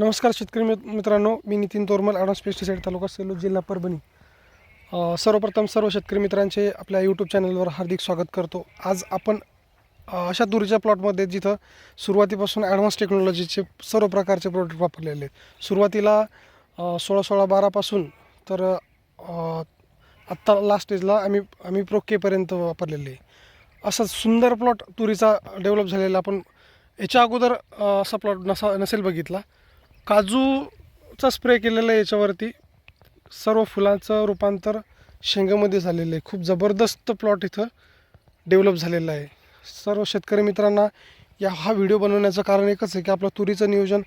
नमस्कार शेतकरी मित्रांनो मी नितीन तोरमल ॲडव्हान्स पेस्टिसाईड तालुका सेलू जिल्हा परभणी. सर्वप्रथम सर्व शेतकरी मित्रांचे आपल्या यूट्यूब चॅनलवर हार्दिक स्वागत करतो. आज आपण अशा तुरीच्या प्लॉटमध्ये जिथं सुरुवातीपासून ॲडव्हान्स टेक्नॉलॉजीचे सर्व प्रकारचे प्रोडक्ट वापरलेले आहेत. सुरुवातीला सोळा सोळा बारापासून तर आत्ता लास्ट स्टेजला आम्ही आम्ही प्रोकेपर्यंत वापरलेले आहे. असा सुंदर प्लॉट तुरीचा डेव्हलप झालेला आपण याच्या अगोदर असा प्लॉट नसा नसेल बघितला. काजूचा स्प्रे केलेला आहे याच्यावरती. सर्व फुलांचं रूपांतर शेंगामध्ये झालेलं आहे. खूप जबरदस्त प्लॉट इथं डेव्हलप झालेला आहे. सर्व शेतकरी मित्रांना या हा व्हिडिओ बनवण्याचं कारण एकच आहे की आपलं तुरीचं नियोजन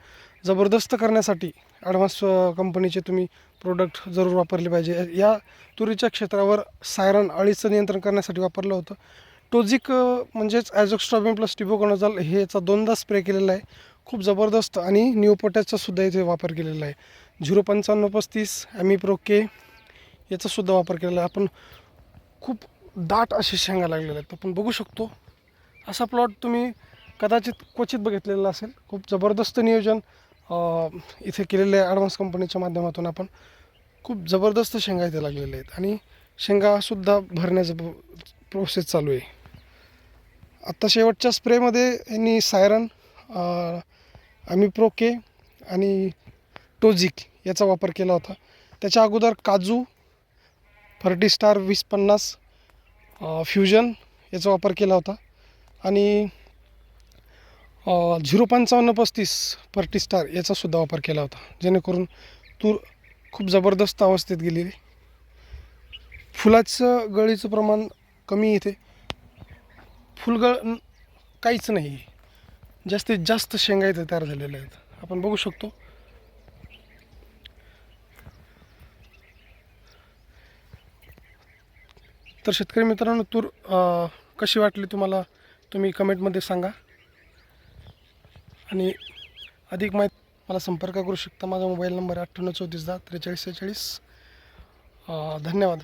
जबरदस्त करण्यासाठी ॲडव्हान्स कंपनीचे तुम्ही प्रोडक्ट जरूर वापरले पाहिजे. या तुरीच्या क्षेत्रावर सायरन अळीचं नियंत्रण करण्यासाठी वापरलं होतं. टोझिक म्हणजेच ॲझोक्स्ट्रॉबिन प्लस टिबोकोनोझॉल हे याचा दोनदा स्प्रे केलेला आहे. खूप जबरदस्त आणि न्यूपोटॅचचा सुद्धा इथे वापर केलेला आहे. झिरो पंचाण्णव पस्तीस ॲमी के याचासुद्धा वापर केलेला आहे. आपण खूप दाट असे शेंगा लागलेले आहेत. आपण बघू शकतो. असा प्लॉट तुम्ही कदाचित क्वचित बघितलेला असेल. खूप जबरदस्त नियोजन इथे केलेलं आहे ॲडव्हान्स कंपनीच्या माध्यमातून आपण. खूप जबरदस्त शेंगा इथे लागलेल्या आहेत. आणि शेंगासुद्धा भरण्याचं प्रोसेस चालू आहे. आत्ता शेवटच्या स्प्रेमध्ये यांनी सायरन आम्ही प्रोके आणि टोजिक याचा वापर केला होता. त्याच्या अगोदर काजू फर्टिस्टार वीस पन्नास फ्युजन याचा वापर केला होता. आणि झिरो पंचावन्न पस्तीस फर्टिस्टार याचासुद्धा वापर केला होता. जेणेकरून तूर खूप जबरदस्त अवस्थेत गेलेली. फुलाचं गळीचं प्रमाण कमी येते. फुलगळ काहीच नाही. आहे जास्तीत जास्त शेंगा इथे तयार झालेल्या आहेत. आपण बघू शकतो. तर शेतकरी मित्रांनो तूर कशी वाटली तुम्हाला? तुम्ही कमेंटमध्ये सांगा. आणि अधिक माहिती मला संपर्क करू शकता. माझा मोबाईल नंबर अठ्ठ्याण्णव चौतीस दहा त्रेचाळीस सेहेचाळीस. धन्यवाद.